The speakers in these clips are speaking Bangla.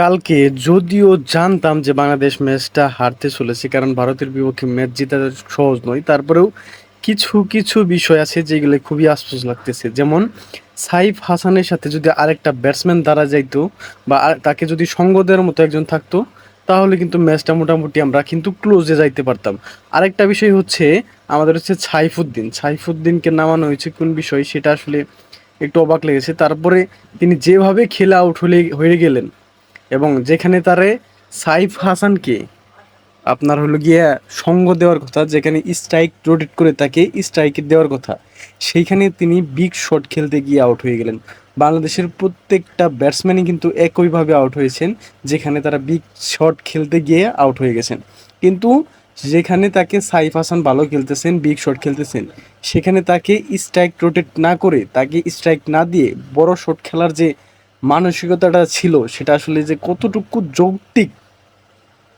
কালকে যদিও জানতাম যে বাংলাদেশ ম্যাচটা হারতে চলেছে, কারণ ভারতের বিপক্ষে ম্যাচ জেতা সহজ নয়। তারপরেও কিছু কিছু বিষয় আছে যেগুলো খুবই আফসোস লাগতেছে। যেমন, সাইফ হাসানের সাথে যদি আরেকটা ব্যাটসম্যান দ্বারা যাইতো বা তাকে যদি সঙ্গ দেওয়ার মতো একজন থাকতো, তাহলে কিন্তু ম্যাচটা মোটামুটি আমরা কিন্তু ক্লোজে যাইতে পারতাম। আরেকটা বিষয় হচ্ছে, আমাদের হচ্ছে সাইফুদ্দিন। সাইফুদ্দিনকে নামানো হয়েছে কোন বিষয় সেটা আসলে একটু অবাক লেগেছে। তারপরে তিনি যেভাবে খেলে আউট হলে, হয়ে গেলেন এবং যেখানে তারে সাইফ হাসানকে আপনার হলো গিয়ে সঙ্গ দেওয়ার কথা, যেখানে স্ট্রাইক রোটেট করে তাকে স্ট্রাইক দেওয়ার কথা, সেইখানে তিনি বিগ শট খেলতে গিয়ে আউট হয়ে গেলেন। বাংলাদেশের প্রত্যেকটা ব্যাটসম্যানই কিন্তু একইভাবে আউট হয়েছেন, যেখানে তারা বিগ শট খেলতে গিয়ে আউট হয়ে গেছেন। কিন্তু যেখানে তাকে সাইফ হাসান ভালো খেলতেছেন বিগ শট খেলতেছেন, সেখানে তাকে স্ট্রাইক রোটেট না করে, তাকে স্ট্রাইক না দিয়ে বড় শট খেলার যে মানসিকতাটা ছিল, সেটা আসলে যে কতটুকু যৌক্তিক,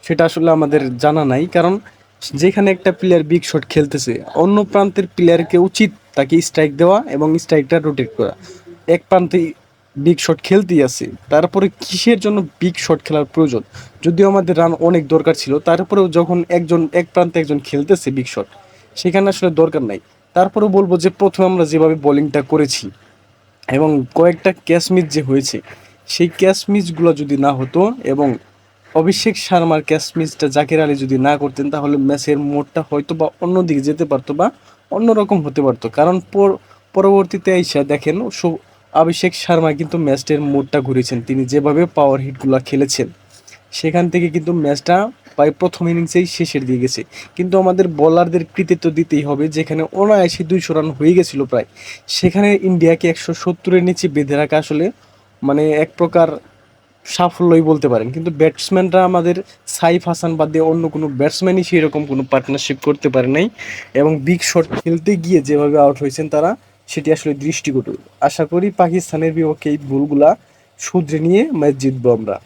সেটা আসলে আমাদের জানা নাই। কারণ যেখানে একটা প্লেয়ার বিগ শট খেলতেছে, অন্য প্রান্তের প্লেয়ারকে উচিত তাকে স্ট্রাইক দেওয়া এবং স্ট্রাইকটা রোটেট করা। এক প্রান্তে বিগ শট খেলতেই আছে, তারপরে কিসের জন্য বিগ শট খেলার প্রয়োজন? যদিও আমাদের রান অনেক দরকার ছিল, তারপরেও যখন একজন, এক প্রান্তে একজন খেলতেছে বিগ শট সেখানে আসলে দরকার নাই। তারপরেও বলব যে প্রথমে আমরা যেভাবে বোলিংটা করেছি এবং কয়েকটা ক্যাচ যে হয়েছে, সেই ক্যাচ মিসগুলো যদি না হতো এবং অভিষেক শর্মার ক্যাচ মিসটা জাকির আলী যদি না করতেন, তাহলে ম্যাচের মোড়টা হয়তো বা অন্যদিকে যেতে পারতো বা অন্যরকম হতে পারতো। কারণ পর- পরবর্তীতে আইসা দেখেন অভিষেক শর্মা কিন্তু ম্যাচটার মোড়টা ঘুরেছেন। তিনি যেভাবে পাওয়ার হিটগুলো খেলেছেন, সেখান থেকে কিন্তু ম্যাচটা প্রায় প্রথম ইনিংসেই শেষের দিয়ে গেছে। কিন্তু আমাদের বোলারদের কৃতিত্ব দিতেই হবে, যেখানে অনায়াসে দুইশো রান হয়ে গেছিল প্রায়। সেখানে ইন্ডিয়াকে একশো সত্তরের নিচে বেঁধে রাখা আসলে মানে এক প্রকার সাফল্যই বলতে পারেন। কিন্তু ব্যাটসম্যানরা আমাদের সাইফ হাসান বাদ দিয়ে অন্য কোনো ব্যাটসম্যানই সেই রকম কোনো পার্টনারশিপ করতে পারে নাই এবং বিগ শট খেলতে গিয়ে যেভাবে আউট হয়েছেন তারা, সেটি আসলে দৃষ্টিকটু। আশা করি পাকিস্তানের বিপক্ষে এই ভুলগুলা শুধরে নিয়ে ম্যাচ জিতবো আমরা।